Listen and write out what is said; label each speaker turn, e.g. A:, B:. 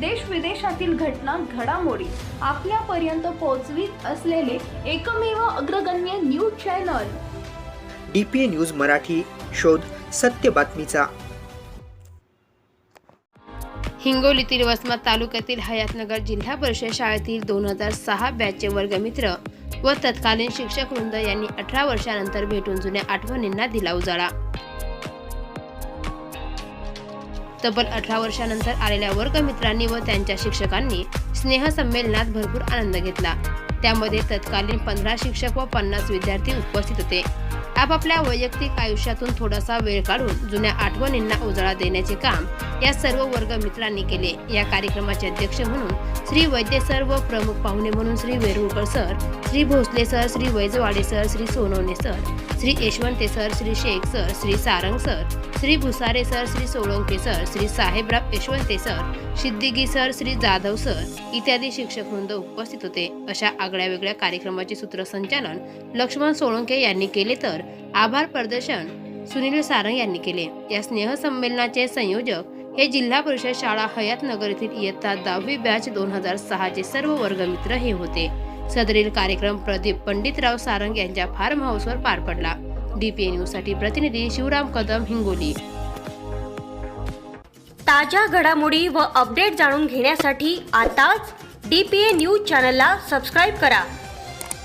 A: देश विदेशातील घटना घडामोडी आपल्यापर्यंत पोहोचवीत असलेले एकमेव अग्रगण्य news channel.
B: D P A news Marathi शोध सत्य बातमीचा.
C: हिंगोलीतील वसमत तालुक्यातील हयातनगर जिल्हा परिषद शाळेतील दोन हजार सहा बॅचचे वर्गमित्र व तत्कालीन शिक्षक वृंद यांनी अठरा वर्षानंतर भेटून जुन्या आठवणींना दिला उजाळा. तब्बल अठरा वर्षानंतर आलेल्या वर्गमित्रांनी व त्यांच्या शिक्षकांनी स्नेहसंमेलनात भरपूर आनंद घेतला. त्यामध्ये तत्कालीन पंधरा शिक्षक व पन्नास विद्यार्थी उपस्थित होते. आपापल्या वैयक्तिक आयुष्यातून थोडासा वेळ काढून जुन्या आठवणींना उजाळा देण्याचे काम या सर्व वर्ग मित्रांनी केले या कार्यक्रमाचे अध्यक्ष म्हणून श्री वैद्य सर व प्रमुख पाहुणे म्हणून Shri Verulkar sir Shri Bhosale sir Shri Vaijwade sir Shri Sonawane sir Shri Yashwante sir Shri Shaikh sir Shri Sarang sir Shri Bhusare sir Shri Solanke sir Shri Sahebrao Yashwante sir Siddiqui sir Shri Jadhav sir इत्यादी शिक्षक वृंद उपस्थित होते अशा आगळ्या वेगळ्या कार्यक्रमाचे सूत्रसंचालन लक्ष्मण सोळंके यांनी केले तर आभार प्रदर्शन सुनील सारंग यांनी केले. या स्नेहसंमेलनाचे संयोजक हे जिल्हा परिषद शाळा हयातनगर येथील इयत्ता दहावी बॅच दोन हजार सहाचे सर्व वर्गमित्र हे होते. सदरील कार्यक्रम प्रदीप पंडितराव सारंग यांच्या फार्म हाऊसवर पार पडला. डीपीए न्यूजसाठी प्रतिनिधी शिवराम कदम हिंगोली.
D: ताज्या घडामोडी व अपडेट जाणून घेण्यासाठी आताच डी पी न्यूज चॅनलला सबस्क्राईब करा.